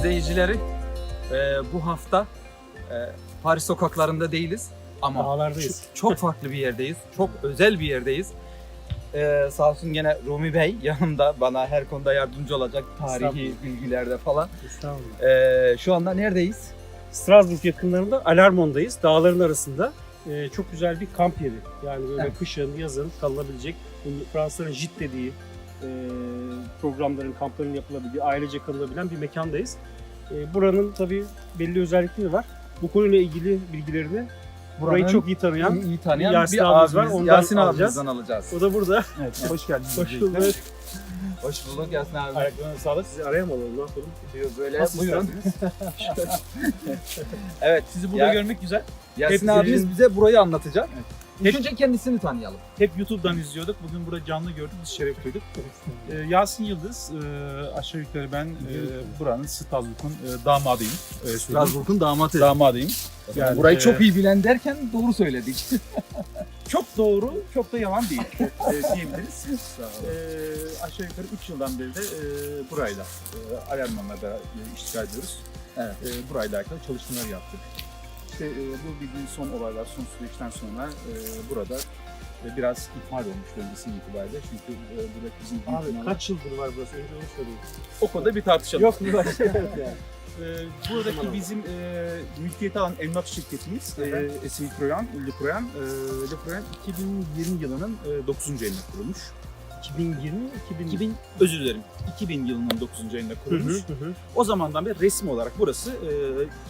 İzleyicileri e, bu hafta e, Paris sokaklarında değiliz ama Dağlardayız. çok, farklı bir yerdeyiz. Çok özel bir yerdeyiz. E, sağ olsun gene Rumi Bey yanımda bana her konuda yardımcı olacak tarihi bilgilerde falan. Estağfurullah. E, şu anda neredeyiz? Strasbourg yakınlarında Alarmon'dayız. Dağların arasında. Ee, çok güzel bir kamp yeri. Yani böyle Evet. kışın, yazın kalınabilecek. Fransızların JIT dediği e, programların, kampların yapılabildiği, ailece kalınabilen bir mekandayız. E, buranın tabii belli özellikleri var. Bu konuyla ilgili bilgilerini burayı Buranın çok iyi tanıyan iyi, iyi tanıyan Yasin bir abimiz var, ondan Yasin alacağız. abimizden alacağız. o da burada. Evet, hoş geldiniz. Hoş bulduk. Hoş bulduk Yasin abi. Ayaklarına sağlık. Sizi arayamadım. Ne yapalım? Diyor böyle. Nasıl Buyurun. Evet, Sizi burada Ya- görmek güzel. Yasin Hep abimiz bize burayı anlatacak. Evet. İlk önce kendisini tanıyalım. Hep YouTube'dan izliyorduk. Bugün burada canlı gördük. Biz şeref duyduk. Ee, Yasin Yıldız, e, aşağı yukarı ben e, buranın Strasbourg'un e, damadıyım. E. Strasbourg'un damatı. damadıyım. Yani burayı e, çok iyi bilen derken doğru söyledik. Çok doğru, çok da yalan değil e, diyebiliriz. E, aşağı yukarı 3 yıldan beri de e, burayla, e, Alerman'la da e, iştigal ediyoruz. Evet. E, burayla alakalı çalışmalar yaptık. İşte e, bu bildiğin son olaylar, son süreçten sonra e, burada e, biraz ihmal olmuş öncesi itibariyle. Çünkü e, buradaki bizim büyük Abi binalar- kaç yıldır var burası? Önce onu sorayım. o konuda bir tartışalım. Yok mu başka? Evet yani. Ee, buradaki bizim e, mülkiyeti alan emlak şirketimiz e, Evet. Esin Proyan, Le Proyan, e, Le Proyan 2020 yılının e, 9. ayında kurulmuş. 2020 2000 2000 özür dilerim. 2000 yılının 9. ayında kurulmuş. hı, hı hı. O zamandan beri resmi olarak burası e,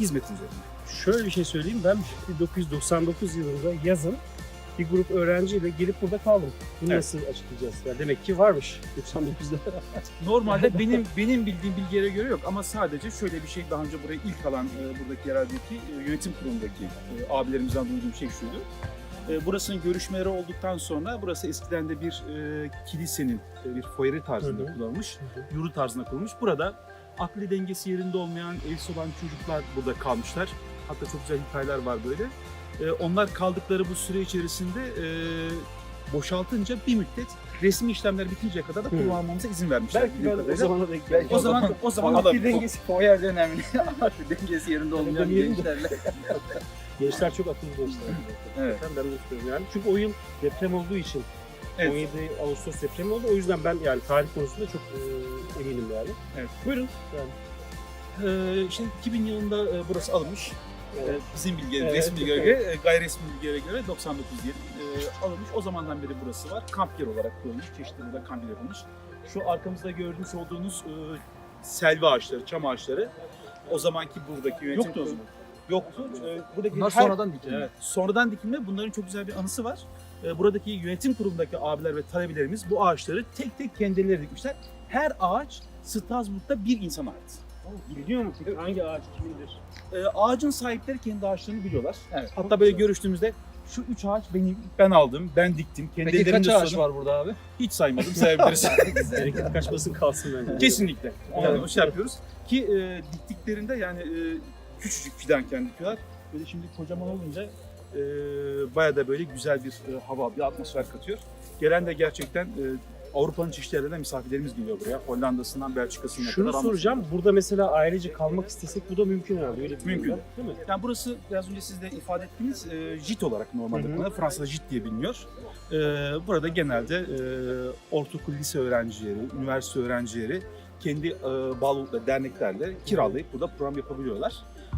hizmet üzerinde. Şöyle bir şey söyleyeyim. Ben 1999 yılında yazın bir grup öğrenciyle gelip burada kaldım. Bunu Evet. nasıl açıklayacağız? Ya demek ki varmış 99'da. Normalde benim benim bildiğim bilgilere göre yok ama sadece şöyle bir şey daha önce burayı ilk alan e, buradaki yereldeki e, yönetim kurulundaki e, abilerimizden duyduğum şey şuydu. E, burasının görüşmeleri olduktan sonra burası eskiden de bir e, kilisenin e, bir foyeri tarzında Hı hı. kullanılmış, yuru tarzında kurulmuş. Burada akli dengesi yerinde olmayan, evsiz olan çocuklar burada kalmışlar. Hatta çok güzel hikayeler var böyle. E, onlar kaldıkları bu süre içerisinde e, boşaltınca bir müddet resmi işlemler bitinceye kadar da kullanmamıza izin vermişler. Belki bildiğim ben o kadarıyla. zamana denk geldim. o zaman o zaman Akli olabilir. dengesi o yerde önemli. Akli dengesi yerinde olmayan gençlerle. Gençler çok akıllı gençler. Evet. Ben de istiyorum yani. Çünkü o yıl deprem olduğu için Evet. 17 Ağustos depremi oldu. O yüzden ben yani tarih konusunda çok e, eminim yani. Evet. Buyurun. Yani, Ee, işte 2000 yılında e, burası alınmış. Ee, bizim bilgiler, Evet. resmi bilgilere göre, e, gayri resmi bilgilere göre 99 yıl e, alınmış. O zamandan beri burası var. Kamp yer olarak kurulmuş. Çeşitli burada kamp yer yapılmış. Şu arkamızda görmüş olduğunuz e, selvi ağaçları, çam ağaçları o zamanki buradaki yönetim Yoktu o kurulu- Yoktu. Ee, buradaki Bunlar her- sonradan dikildi. Evet, sonradan dikilme. Bunların çok güzel bir anısı var. Ee, buradaki yönetim kurulundaki abiler ve talebelerimiz bu ağaçları tek tek kendileri dikmişler. Her ağaç Strasbourg'da bir insana ait. Biliyor musun hangi ağaç kimindir? Ee, ağacın sahipleri kendi ağaçlarını biliyorlar. Evet. Hatta böyle görüştüğümüzde şu üç ağaç benim, ben aldım, ben diktim. Kendi Peki kaç ellerimle ağaç suladım. var burada abi? Hiç saymadım, sayabiliriz. Bereket kaçmasın kalsın bence. Kesinlikle. Onu Evet. şey yapıyoruz. Ki e, diktiklerinde yani e, küçücük fidanken dikiyorlar. Böyle şimdi kocaman olunca e, baya da böyle güzel bir e, hava, bir atmosfer katıyor. Gelen de gerçekten e, Avrupa'nın çeşitli yerlerinden misafirlerimiz geliyor buraya. Hollanda'sından Belçika'sına Şunu kadar. soracağım. Burada mesela ailece kalmak istesek bu da mümkün herhalde. Öyle Mümkün. Değil mi? Yani burası biraz önce siz de ifade ettiğiniz e, JIT olarak normalde Hı hı. kullanılır. Fransa'da JIT diye biliniyor. E, burada genelde e, ortaokul, lise öğrencileri, üniversite öğrencileri kendi e, bağlı oldukları derneklerle kiralayıp burada program yapabiliyorlar.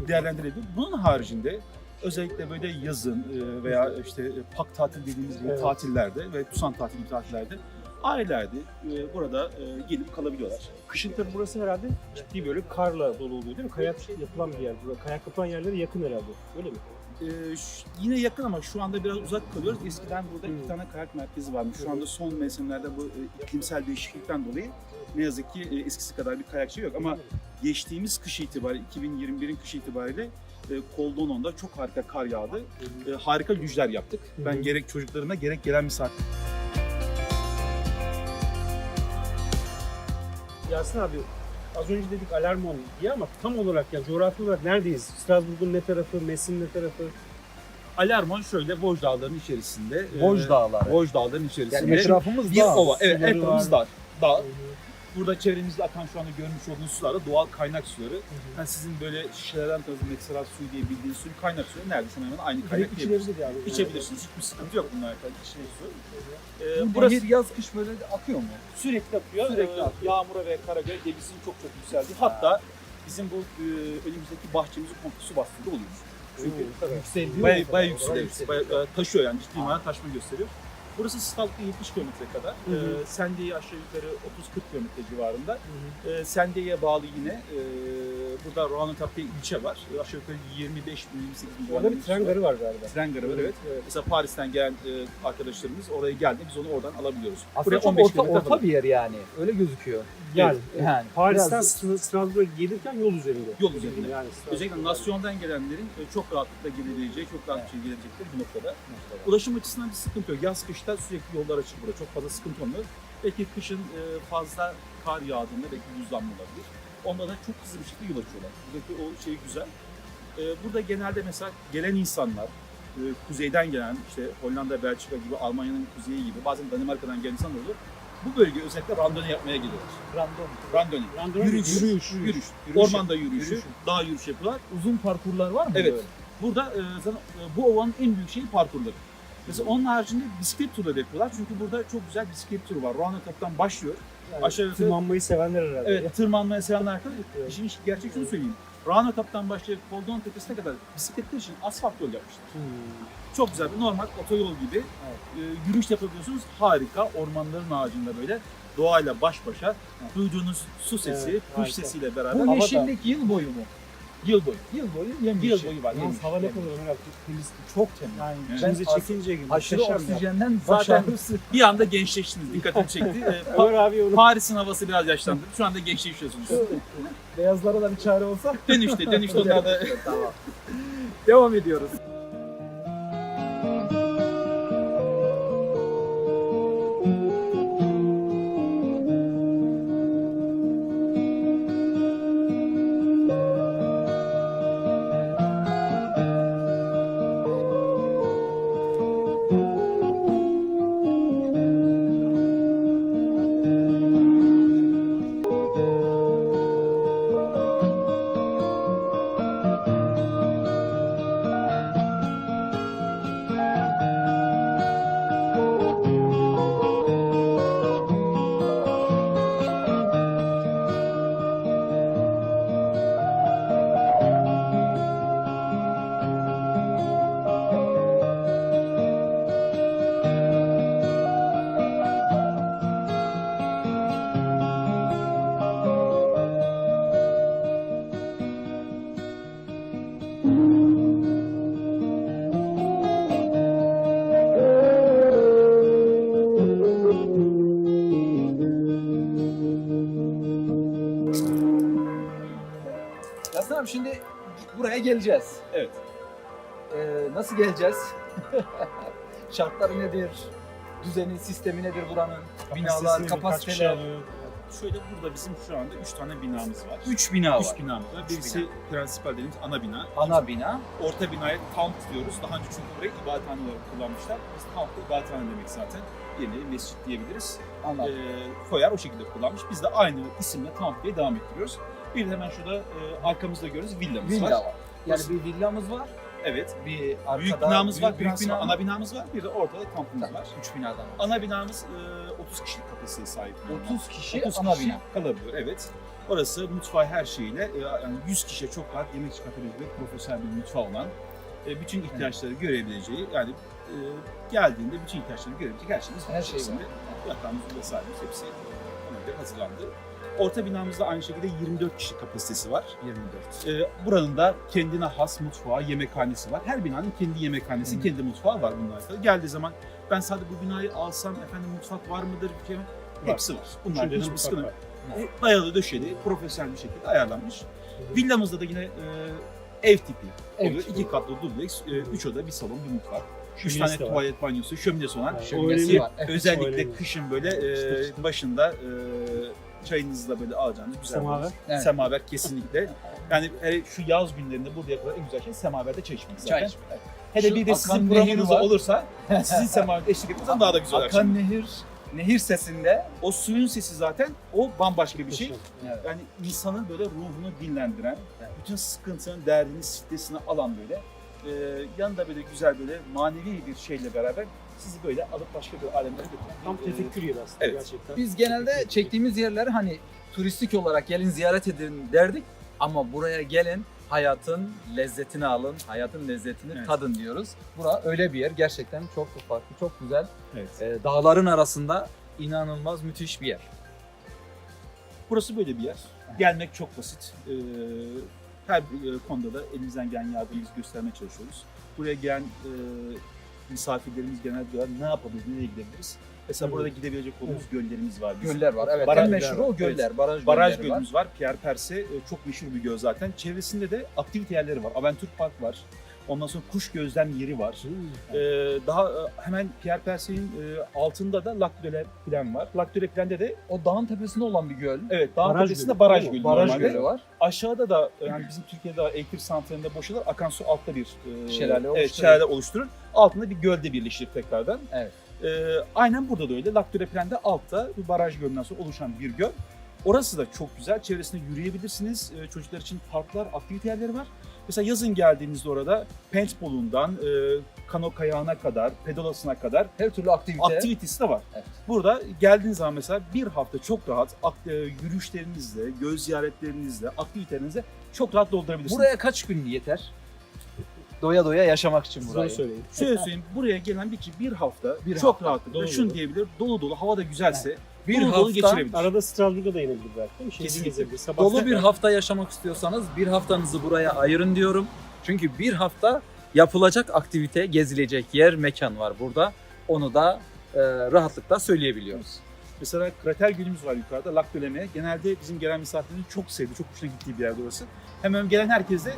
Değerlendirebiliyor. Bunun haricinde özellikle böyle yazın e, veya işte pak tatil dediğimiz gibi Evet. tatillerde ve Tusan tatili gibi tatillerde aileler de e, burada e, gelip kalabiliyorlar. Kışın tabii burası herhalde ciddi böyle karla dolu oluyor değil mi? Kayak yapılan bir yer. Burada kayak yapılan yerlere yakın herhalde. Öyle mi? Ee, ş- yine yakın ama şu anda biraz uzak kalıyoruz. Eskiden burada Hmm. iki tane kayak merkezi varmış. Şu anda son mevsimlerde bu e, iklimsel değişiklikten dolayı ne yazık ki e, eskisi kadar bir kayakçı yok. Ama geçtiğimiz kış itibariyle, 2021'in kışı itibariyle e, Koldonon'da çok harika kar yağdı. E, harika lüjler yaptık. Hı Ben hı. gerek çocuklarıma gerek gelen misafir Yasin abi az önce dedik Alarmon diye ama tam olarak yani coğrafi olarak neredeyiz? Strasbourg'un ne tarafı, Messin ne tarafı? Alarmon şöyle Vosges Dağları'nın içerisinde. Vosges Dağları. Vosges Dağları'nın içerisinde. Yani etrafımız bir dağ. ova. Evet, etrafımız dağ. Dağ. Burada çevremizde akan şu anda görmüş olduğunuz sular da doğal kaynak suları. Yani sizin böyle şişelerden tanıdığınız mesela suyu diye bildiğiniz suyun kaynak suyu neredeyse hemen aynı kaynak içilebilir yani. İçebilirsiniz. Hiçbir sıkıntı yok bunlarla alakalı içilir su. Ee, Bu burası nehir yaz kış böyle de akıyor mu? sürekli akıyor. Sürekli Ee, akıyor. Yağmura ve karagöl debisinin çok çok yükseldi. Hatta bizim bu e, önümüzdeki bahçemizin komple su bastığında oluyor. Çünkü Yükseliyor. Bayağı, bayağı yükseliyor. Yükseliyor. Bayağı, e, taşıyor yani ciddi manada taşma gösteriyor. Burası Stalk'ta 70 kilometre kadar. Hı hı. Ee, Sende'ye aşağı yukarı 30-40 kilometre civarında. Hı hı. Ee, Sende'ye bağlı yine e, burada Roanetap diye ilçe var. Ee, Aşağı yukarı 25 bin 28 bin Orada bir tren garı var galiba. Tren garı var evet. Evet. Mesela Paris'ten gelen e, arkadaşlarımız oraya geldi. Biz onu oradan alabiliyoruz. Aslında Buraya çok 15 orta, orta falan. bir yer yani. Öyle gözüküyor. Yani, Yani. Paris'ten Strasbourg'a gelirken yol üzerinde. Yol üzerinde. Yani Özellikle nasyondan gelenlerin e, çok rahatlıkla gelebileceği, çok rahat bir şekilde gelecekleri bu noktada. Ulaşım açısından bir sıkıntı yok. Yaz kışta sürekli yollar açık burada. Çok fazla sıkıntı olmuyor. Belki kışın e, fazla kar yağdığında belki buzlanma olabilir. Onda da çok hızlı bir şekilde yol açıyorlar. Buradaki o şey güzel. E, burada genelde mesela gelen insanlar, e, kuzeyden gelen işte Hollanda, Belçika gibi, Almanya'nın kuzeyi gibi, bazen Danimarka'dan gelen insanlar olur. Bu bölgeye özellikle randone yapmaya geliyorlar. Random. Randone. Random Yürüyüş. yürüyüş. Yürüyüş. Yürüyüş. Ormanda yürüyüşü, Yürüyüş. dağ yürüyüşü yapıyorlar. Uzun parkurlar var mı? Evet. böyle? Burada e, bu ovanın en büyük şeyi parkurları. Mesela onun haricinde bisiklet turları yapıyorlar. Çünkü burada çok güzel bisiklet turu var. Roanoke Top'tan başlıyor. Yani Aşağı yukarı- Tırmanmayı sevenler herhalde. Evet, tırmanmaya sevenler arkadaşlar. Evet. İşin gerçek şunu söyleyeyim. Roanoke Top'tan başlayıp Coldon Tepesi'ne kadar bisikletler için asfalt yol yapmışlar. Hmm. Çok güzel bir normal otoyol gibi e, yürüyüş yapabiliyorsunuz. Harika. Ormanların ağacında böyle doğayla baş başa duyduğunuz su sesi, Evet, kuş harika. sesiyle beraber Bu yeşillik yıl boyu mu? Yıl boyu. Yıl boyu yemyeşil. Yıl boyu var. Yalnız yemiş. hava ne kadar merak temiz. Çok temiz. Yani Evet. içinize Ben çekince gibi. Aşırı oksijenden Zaten-. Bir anda gençleştiniz. Dikkatimi çekti. E, Ömer abi onu Paris'in havası biraz yaşlandı. Şu anda gençleşiyorsunuz. Beyazlara da bir çare olsa. dönüşte, dönüşte onlar da tamam. Devam ediyoruz. Abi şimdi buraya geleceğiz. Evet. Ee, nasıl geleceğiz? Şartları nedir? Düzeni, sistemi nedir buranın? Binalar, kapasiteler. alıyor? Şöyle burada bizim şu anda 3 tane binamız var. Üç bina var. 3 binamız var. Üç Birisi prensipal dediğimiz ana bina. Ana bina. Orta binaya kamp diyoruz. Daha önce çünkü burayı ibadethane olarak kullanmışlar. Biz kamp da ibadethane demek zaten. Yeni mescit diyebiliriz. Anladım. Ee, Foyer o şekilde kullanmış. Biz de aynı isimle kamp diye devam ettiriyoruz. Bir de hemen şurada e, arkamızda görüyoruz villamız Villa var. var. Yani bir villamız var. Evet. Bir arkada büyük binamız var. büyük bina ana binamız var. Bir de ortada kampımız var. Üç binadan. Ana binamız e, 30 kişilik kapasiteye sahip. 30 kişi 30 ana kişi bina. kalabiliyor evet. Orası mutfağı her şeyiyle e, yani 100 kişiye çok rahat yemek çıkartabilecek profesyonel bir mutfağı olan e, bütün ihtiyaçları görebileceği yani e, geldiğinde bütün ihtiyaçlarını görebilecek her şeyimiz var. Her şey içerisinde. Yatağımız, vesairemiz hepsi ona göre hazırlandı. Orta binamızda aynı şekilde 24 kişi kapasitesi var. 24. E, buranın da kendine has mutfağı, yemekhanesi var. Her binanın kendi yemekhanesi, Hı. kendi mutfağı var bunlar alakalı. Geldiği zaman ben sadece bu binayı alsam efendim mutfak var mıdır? Şey mi? Hepsi var. Bunlar hiçbir sıkıntı var. yok. E, Dayalı döşeli, profesyonel bir şekilde ayarlanmış. Villamızda da yine e, ev tipi Ev oluyor. tipi. İki katlı dubleks, e, üç oda, bir salon, bir mutfak. Üç Şöminesi tane de var. tuvalet banyosu, şöminesi olan. Yani Şöminesi var. Evet. Özellikle öyle. kışın böyle e, başında e, çayınızı da böyle alacağınız güzel Semaver. Evet. Semaver kesinlikle. Yani hele şu yaz günlerinde burada yapılan en güzel şey semaverde çay içmek zaten. Çay içmek. Hele Şu bir de sizin akan programınız nehir var. olursa sizin semaverde eşlik etmeniz daha da güzel Akan akşam. nehir, nehir sesinde O suyun sesi zaten o bambaşka bir şey. Evet, Yani insanın böyle ruhunu dinlendiren, bütün sıkıntının, derdini, stresini alan böyle e, yanında böyle güzel böyle manevi bir şeyle beraber sizi böyle alıp başka bir alemlere götüren Tam e, tefekkür yeri aslında evet. gerçekten. biz genelde çektiğimiz yerleri hani turistik olarak gelin ziyaret edin derdik ama buraya gelin hayatın lezzetini alın, hayatın lezzetini Evet. tadın diyoruz. Bura öyle bir yer gerçekten çok farklı, çok güzel. Evet. Ee, dağların arasında inanılmaz müthiş bir yer. Burası böyle bir yer. Gelmek çok basit. Ee, her e, konuda da elimizden gelen yardımımızı göstermeye çalışıyoruz. Buraya gelen e, misafirlerimiz genelde diyorlar ne yapabiliriz, nereye gidebiliriz? Mesela Hı. burada gidebilecek olduğumuz göllerimiz var. bizim. Göller var. Evet. Baraj- en meşhuru o göller. Baraj, Baraj gölleri var. gölümüz var. Pierre Perse e, çok meşhur bir göl zaten. Çevresinde de aktivite yerleri var. Aventür Park var. Ondan sonra kuş gözlem yeri var. Ee, daha e, hemen Pierre Perse'nin e, altında da Lac de la Plaine var. Lac de la Plaine'de de O dağın tepesinde olan bir göl. evet dağın Baraj tepesinde gölü, baraj gölü. Baraj normalde. gölü var. Aşağıda da e, yani bizim Türkiye'de elektrik santralinde boşalır. Akan su altta bir e, Şelale evet, şelale oluşturur. Altında bir gölde birleşir tekrardan. Evet. E, aynen burada da öyle. Lac de la Plaine'de altta bir baraj gölünden sonra oluşan bir göl. Orası da çok güzel. Çevresinde yürüyebilirsiniz. E, çocuklar için parklar, aktivite yerleri var. Mesela yazın geldiğinizde orada paintball'undan e, kano kayağına kadar, pedalasına kadar Her türlü aktivite. aktivitesi de var. Evet. Burada geldiğiniz zaman mesela bir hafta çok rahat ak- e, yürüyüşlerinizle, göz ziyaretlerinizle, aktivitelerinizle çok rahat doldurabilirsiniz. Buraya kaç gün yeter? Doya doya yaşamak için burayı. söyleyin. Şöyle söyleyeyim, buraya gelen bir kişi bir hafta Bir çok hafta, rahatlıkla dolu şunu dolu. diyebilir, dolu dolu, hava da güzelse Bir dolu hafta geçirebilir. Arada Strasbourg'a da inebilir belki değil mi? Şehri Kesinlikle. Sabah Dolu bir hafta yaşamak istiyorsanız bir haftanızı buraya ayırın diyorum. Çünkü bir hafta yapılacak aktivite, gezilecek yer, mekan var burada. Onu da e, rahatlıkla söyleyebiliyoruz. Mesela krater gölümüz var yukarıda, Lemay. Genelde bizim gelen misafirlerin çok sevdiği, çok hoşuna gittiği bir yer orası. Hemen gelen herkes de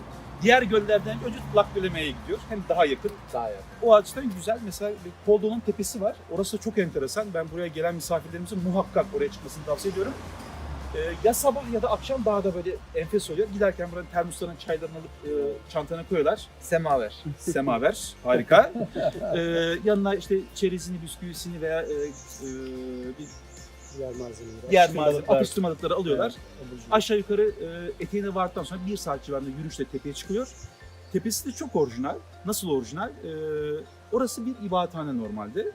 diğer göllerden önce de Lamay'e gidiyor. Hem daha yakın. Daha yakın. O açıdan güzel. Mesela bir Koldo'nun tepesi var. Orası da çok enteresan. Ben buraya gelen misafirlerimizin muhakkak oraya çıkmasını tavsiye ediyorum. Ee, ya sabah ya da akşam daha da böyle enfes oluyor. Giderken buranın termoslarının çaylarını alıp e, çantana koyuyorlar. Semaver. Semaver. Harika. Ee, yanına işte çerezini, bisküvisini veya e, e, bir Diğer malzemeleri. diğer atıştırmalıklar. malzeme, atıştırmalıkları alıyorlar. Evet. Aşağı yukarı e, eteğine vardıktan sonra bir saat civarında yürüyüşle tepeye çıkıyor. Tepesi de çok orijinal. Nasıl orijinal? E, orası bir ibadethane normalde.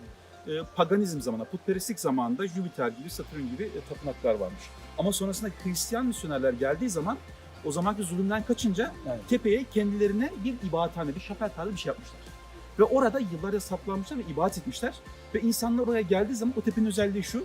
E, paganizm zamanında, putperestlik zamanında Jüpiter gibi, Satürn gibi e, tapınaklar varmış. Ama sonrasında Hristiyan misyonerler geldiği zaman o zamanki zulümden kaçınca Evet. tepeye kendilerine bir ibadethane, bir şapel tarzı bir şey yapmışlar. Ve orada yıllarca saplanmışlar ve ibadet etmişler. Ve insanlar oraya geldiği zaman o tepenin özelliği şu,